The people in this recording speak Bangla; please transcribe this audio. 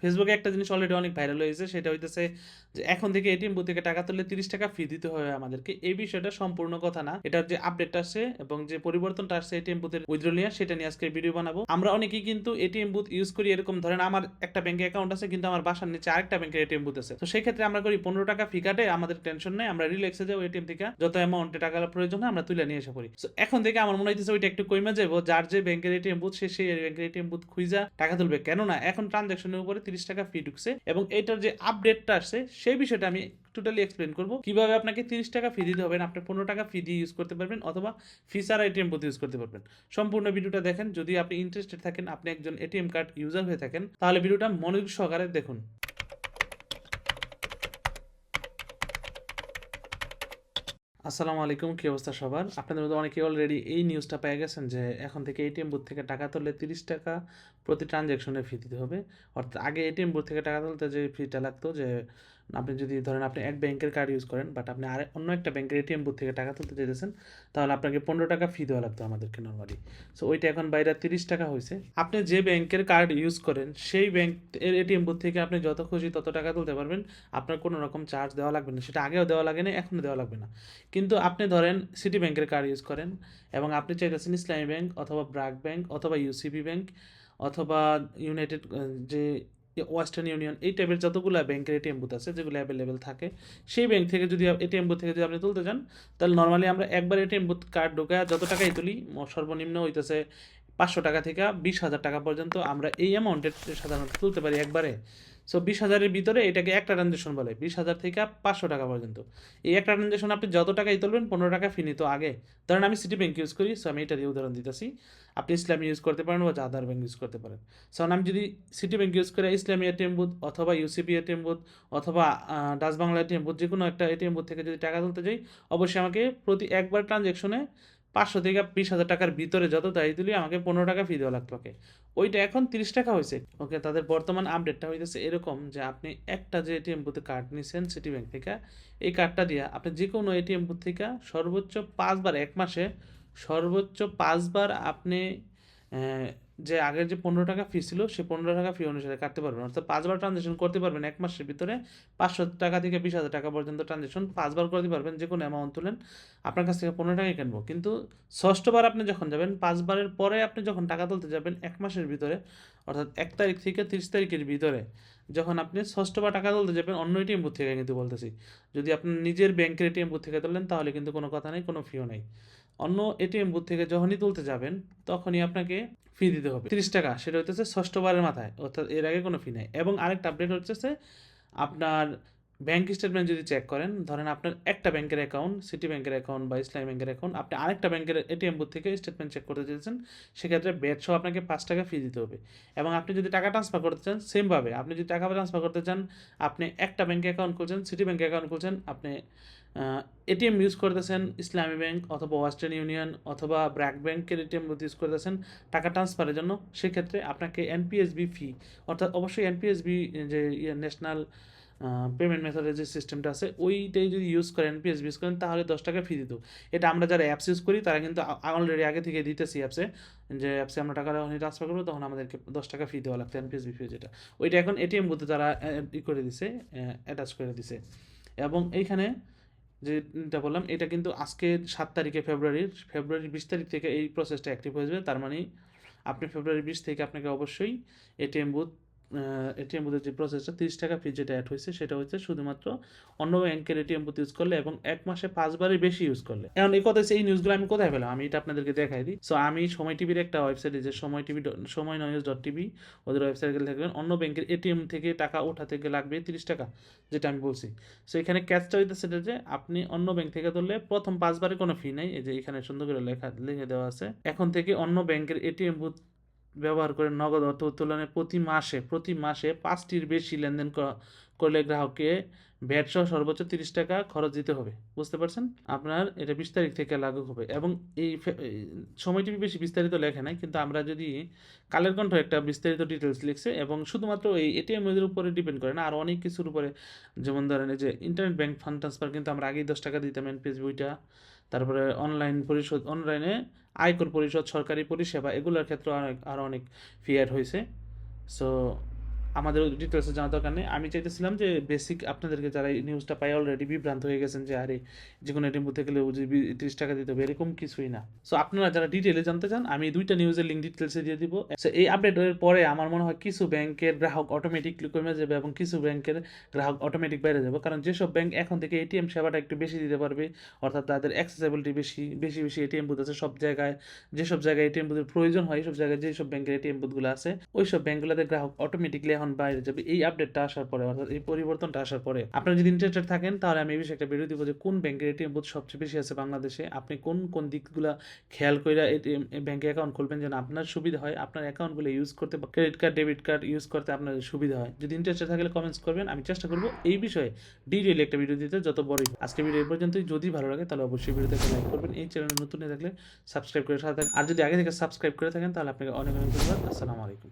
ফেসবুকে একটা জিনিস অলরেডি অনেক ভাইরাল হয়েছে, সেটা হইতেছে যে এখন থেকে এটিএম বুথ থেকে টাকা তুললে তিরিশ টাকা ফি দিতে হবে আমাদেরকে। এই বিষয়টা সম্পূর্ণ কথা না। এটার যে আপডেটটা আসছে এবং যে পরিবর্তনটা আসছে এটিএম বুথের উইথড্র নিয়ে, সেটা নিয়ে আজকে ভিডিও বানাবো। আমরা অনেকেই কিন্তু এটিএম বুথ ইউজ করি এরকম, ধরেন আমার একটা ব্যাংকে অ্যাকাউন্ট আছে, কিন্তু আমার বাসার নিচে আরেকটা ব্যাংকের এটিএম বুথ আছে। তো সেই ক্ষেত্রে আমরা করি পনেরো টাকা ফি কাটে, আমাদের টেনশন নেই, আমরা রিল্যাক্সে যাব এটিএম থেকে। যত অ্যামাউন্টে টাকা প্রয়োজন হয়, আমরা তুলে নিয়ে এসে পড়ি। তো এখন থেকে আমার মনে হইতেছে ওইটা একটু কমে যাব। যার যে ব্যাংকের এটিএম বুথ সে সেই ব্যাংকের এটিএম বুথ খুঁজা টাকা তুলবে। কেননা এখন ট্রানজাকশনের উপরে তিরিশ টাকা ফি ঢুকছে এবং এটার যে আপডেটটা আসছে, সেই বিষয়টা আমি টোটালি এক্সপ্লেন করব। কীভাবে আপনাকে তিরিশ টাকা ফি দিতে হবে না, আপনি পনেরো টাকা ফি দিয়ে ইউজ করতে পারবেন অথবা ফিচার এটিএম প্রতি ইউজ করতে পারবেন। সম্পূর্ণ ভিডিওটা দেখেন, যদি আপনি ইন্টারেস্টেড থাকেন, আপনি একজন এটিএম কার্ড ইউজার হয়ে থাকেন, তাহলে ভিডিওটা মনোযোগ সহকারে দেখুন। আসসালামু আলাইকুম, কী অবস্থা সবার? আপনাদের মধ্যে অনেকে অলরেডি এই নিউজটা পেয়ে গেছেন যে এখন থেকে এটিএম বুথ থেকে টাকা তুললে তিরিশ টাকা প্রতি ট্রানজ্যাকশনে ফি দিতে হবে। অর্থাৎ আগে এটিএম বুথ থেকে টাকা তুলতে যে ফিটা লাগতো যে আপনি যদি ধরেন আপনি এক ব্যাংকের কার্ড ইউজ করেন বাট আপনি আর অন্য একটা ব্যাংকের এটিএম বুথ থেকে টাকা তুলতে চাইতেছেন, তাহলে আপনাকে পনেরো টাকা ফি দেওয়া লাগতো আমাদেরকে নর্মালি সো ওইটা এখন বাইরে তিরিশ টাকা হয়েছে আপনি যে ব্যাংকের কার্ড ইউজ করেন, সেই ব্যাংক এর এটিএম বুথ থেকে আপনি যত খুশি তত টাকা তুলতে পারবেন। আপনার কোনো রকম চার্জ দেওয়া লাগবে না। সেটা আগেও দেওয়া লাগে না এখনও দেওয়া লাগবে না। কিন্তু আপনি ধরেন সিটি ব্যাংকের কার্ড ইউজ করেন, এবং আপনি চাইতেছেন ইসলামী ব্যাংক অথবা ব্রাক ব্যাংক অথবা ইউসিবি ব্যাংক অথবা ইউনাইটেড যে ওয়েস্টার্ন ইউনিয়ন, এই টাইপের যতগুলো ব্যাংকের এটিএম বুথ আছে, যেগুলো অ্যাভেলেবেল থাকে, সেই ব্যাংক থেকে যদি এটিএম বুথ থেকে যদি আপনি তুলতে চান, তাহলে নর্মালি আমরা একবার এটিএম বুথ কার্ড ঢোকা যত টাকাই তুলি সর্বনিম্ন হইতেছে পাঁচশো টাকা থেকে বিশ হাজার টাকা পর্যন্ত আমরা এই অ্যামাউন্টের সাধারণত তুলতে পারি একবারে। সো বিশ হাজারের ভিতরে এটাকে একটা ট্রানজেকশন বলে, বিশ হাজার থেকে পাঁচশো টাকা পর্যন্ত। এই একটা ট্রানজেকশন আপনি যত টাকাই তুলবেন, পনেরো টাকা ফি নিত আগে। ধরেন আমি সিটি ব্যাংক ইউজ করি সো আমি এটা দিয়ে উদাহরণ দিতেছি। আপনি ইসলামী ইউজ করতে পারেন বা আধার ব্যাংক ইউজ করতে পারেন। সো আমি যদি সিটি ব্যাংক ইউজ করে ইসলামী এটিএম বুথ অথবা ইউসিবি এটিএম বুথ অথবা ডাচ বাংলা এটিএম বুথ যে কোনো একটা এটিএম বুথ থেকে যদি টাকা তুলতে যাই, অবশ্যই আমাকে প্রতি একবার ট্রানজ্যাকশনে পাঁচশো থেকে বিশ হাজার টাকার ভিতরে যত তাই তুলি, আমাকে পনেরো টাকা ফি দেওয়া লাগতো ওকে। ওইটা এখন তিরিশ টাকা হয়েছে। ওকে, তাদের বর্তমান আপডেটটা হইতেছে এরকম যে, আপনি একটা যে এটিএম বুথে কার্ড নিয়েছেন সিটি ব্যাঙ্ক থেকে, এই কার্ডটা দিয়ে আপনি যে কোনো এটিএম বুথ থেকে সর্বোচ্চ পাঁচবার, এক মাসে সর্বোচ্চ পাঁচবার আপনি যে আগের যে পনেরো টাকা ফি ছিল, সে পনেরো টাকা ফি অনুসারে কাটতে পারবেন। অর্থাৎ পাঁচবার ট্রানজেকশন করতে পারবেন এক মাসের ভিতরে। পাঁচশো টাকা থেকে বিশ হাজার টাকা পর্যন্ত ট্রানজেকশন পাঁচবার করতে পারবেন, যে কোনো অ্যামাউন্ট তুলেন। আপনার কাছ থেকে পনেরো টাকায় কিনবো। কিন্তু ষষ্ঠবার আপনি যখন যাবেন, পাঁচবারের পরে আপনি যখন টাকা তুলতে যাবেন এক মাসের ভিতরে, অর্থাৎ এক তারিখ থেকে তিরিশ তারিখের ভিতরে, যখন আপনি ষষ্ঠবার টাকা তুলতে যাবেন, অন্য এটিএম বুথ থেকে কিন্তু বলতেছি। যদি আপনি নিজের ব্যাংকের এটিএম বুথ থেকে তোলেন, তাহলে কিন্তু কোনো কথা নেই, কোনো ফিও নেই। অন্য এটিএম বুথ থেকে যখনই তুলতে যাবেন, তখনই আপনাকে ফি দিতে হবে। তিরিশ টাকা, সেটা হচ্ছে ষষ্ঠবারের মাথায়, অর্থাৎ এর আগে কোনো ফি নেই। এবং আরেকটা আপডেট হচ্ছে আপনার ব্যাংক স্টেটমেন্ট যদি চেক করেন, ধরেন আপনার একটা ব্যাংকের অ্যাকাউন্ট সিটি ব্যাংকের অ্যাকাউন্ট বা ইসলামী ব্যাংকের অ্যাকাউন্ট আপনি আরেকটা ব্যাংকের এটিএম বুথ থেকে স্টেটমেন্ট চেক করতে চেয়েছেন সেক্ষেত্রে ব্যাট সহ আপনাকে পাঁচ টাকা ফি দিতে হবে। এবং আপনি যদি টাকা ট্রান্সফার করতে চান সেমভাবে আপনি যদি টাকা ট্রান্সফার করতে চান, আপনি একটা ব্যাংকে অ্যাকাউন্ট খুলছেন সিটি ব্যাংকে অ্যাকাউন্ট খুলছেন, আপনি এটিএম ইউজ করতেছেন ইসলামী ব্যাংক অথবা ওয়েস্টার্ন ইউনিয়ন অথবা ব্র্যাক ব্যাংকের এটিএম ইউজ করতেছেন, টাকা ট্রান্সফারের জন্য, সেক্ষেত্রে আপনাকে এনপিএসবি ফি অর্থাৎ অবশ্যই এনপিএসবি যে ন্যাশনাল পেমেন্ট মেথডের যে সিস্টেমটা আছে, ওইটাই যদি ইউজ করেন এনপিএসবি ইউজ করেন, তাহলে দশ টাকা ফি দিত। এটা আমরা যারা অ্যাপস ইউজ করি, তারা কিন্তু অলরেডি আগে থেকে দিতেছি অ্যাপসে যে অ্যাপসে আমরা টাকা যখন ট্রান্সফার করব, তখন আমাদেরকে দশ টাকা ফি দেওয়া লাগতো এনপিএসবি ফি যেটা। ওইটা এখন এটিএম বুথে তারা ই করে দিছে অ্যাটাচ করে দিছে। এবং এইখানে যেটা বললাম, এটা কিন্তু আজকে সাত তারিখে ফেব্রুয়ারির ফেব্রুয়ারি বিশ তারিখ থেকে এই প্রসেসটা অ্যাক্টিভ হয়ে যাবে। তার মানে আপনি ফেব্রুয়ারি বিশ থেকে আপনাকে অবশ্যই এটিএম বুথ এটিএম বুথের যে প্রসেসটা তিরিশ টাকা ফি যেটা অ্যাড হয়েছে, সেটা হচ্ছে শুধুমাত্র অন্য ব্যাংকের এটিএম বুথ ইউজ করলে এবং এক মাসে পাঁচবারের বেশি ইউজ করলে। এখন এই কথা এই নিউজগুলো আমি কোথায় পেলাম? আমি এটা আপনাদেরকে দেখাই দিই। সো আমি সময় টিভির একটা ওয়েবসাইট যে সময় টিভি সময় নিউজ ডট টিভি ওদের ওয়েবসাইটে গেলে দেখবেন অন্য ব্যাংকের এটিএম থেকে টাকা ওঠাতে গেলে লাগবে তিরিশ টাকা, যেটা আমি বলছি। সো এখানে ক্যাচটা হইতেছে এটা যে আপনি অন্য ব্যাংক থেকে ধরলে প্রথম পাঁচবারে কোনো ফি নেই। এই যে এখানে সুন্দর করে লেখা, লিখে দেওয়া আছে। এখন থেকে অন্য ব্যাংকের এটিএম বুথ ব্যবহার করে নগদ অর্থ উত্তোলনে প্রতি মাসে প্রতি মাসে পাঁচটির বেশি লেনদেন করলে গ্রাহককে ভ্যাট সহ সর্বোচ্চ তিরিশ টাকা খরচ দিতে হবে। বুঝতে পারছেন? আপনার এটা বিশ তারিখ থেকে লাগু হবে এবং এই সময়টি বেশি বিস্তারিত লেখে নাই, কিন্তু আমরা যদি কালের কণ্ঠ একটা বিস্তারিত ডিটেলস লিখছে এবং শুধুমাত্র এই এটিএম এর উপরে ডিপেন্ড করে না, আর অনেক কিছুর উপরে। যেমন ধরেন যে ইন্টারনেট ব্যাংক ফান্ড ট্রান্সফার কিন্তু আমরা আগেই দশ টাকা দিতাম এনপিএস বইটা তারপরে অনলাইন পরিশোধ অনলাইনে আয়কর পরিশোধ সরকারি পরিষেবা, এগুলোর ক্ষেত্রে আরও অনেক ফিয়ার হয়েছে। সো আমাদের ডিটেলসে জানা দরকার নেই। আমি চাইতেছিলাম যে বেসিক আপনাদেরকে যারা এই নিউজটা পাই অলরেডি বিভ্রান্ত হয়ে গেছেন যে আরে যে কোনো এটিএম বুথে গেলে তিরিশ টাকা দিতে হবে এরকম কিছুই না। সো আপনারা যারা ডিটেলে জানতে চান আমি দুইটা নিউজের লিঙ্ক ডিটেলসে দিয়ে দিব। So, এই আপডেটের পরে আমার মনে হয় কিছু ব্যাংকের গ্রাহক অটোমেটিকলি কমে যাবে এবং কিছু ব্যাংকের গ্রাহক অটোমেটিক বেড়ে যাবে। কারণ যেসব ব্যাংক এখন থেকে এটিএম সেবাটা একটু বেশি দিতে পারবে অর্থাৎ তাদের অ্যাক্সেসিবিলিটি বেশি বেশি বেশি এটিএম বুথ আছে সব জায়গায়। যেসব জায়গায় এটিএম বুথের প্রয়োজন হয় সব জায়গায় যেসব ব্যাংকের এটিএম বুথগুলো আছে ওই সব ব্যাংকগুলোতে গ্রাহক অটোমেটিকলি এখন বাইরে যাবে, এই আপডেটটা আসার পরে, অর্থাৎ এই পরিবর্তনটা আসার পরে, আপনারা যদি ইন্টারেস্টেড থাকেন, তাহলে আমি এই বিষয়ে একটা ভিডিও দিব যে কোন ব্যাংকের এটিএম বুথ সবচেয়ে বেশি আছে বাংলাদেশে। আপনি কোন কোন দিকগুলো খেয়াল করে এটিএম ব্যাংকে অ্যাকাউন্ট খুলবেন যেন আপনার সুবিধা হয়, আপনার অ্যাকাউন্টগুলো ইউজ করতে বা credit card debit card use করতে আপনার সুবিধা হয়। যদি ইন্টারেস্টেড থাকলে কমেন্টস করবেন, আমি চেষ্টা করব এই বিষয়ে ডিটেইলি একটা ভিডিও দিতে যত বড়ই। আজকে ভিডিও এই পর্যন্তই। যদি ভালো লাগে, তাহলে অবশ্যই ভিডিওতে লাইক করবেন। এই চ্যানেলে নতুন থাকলে সাবস্ক্রাইব করে সাথে আর যদি আগে থেকে সাবস্ক্রাইব করে থাকেন, তাহলে আপনাকে অনেক অনেক ধন্যবাদ। আসসালামু আলাইকুম।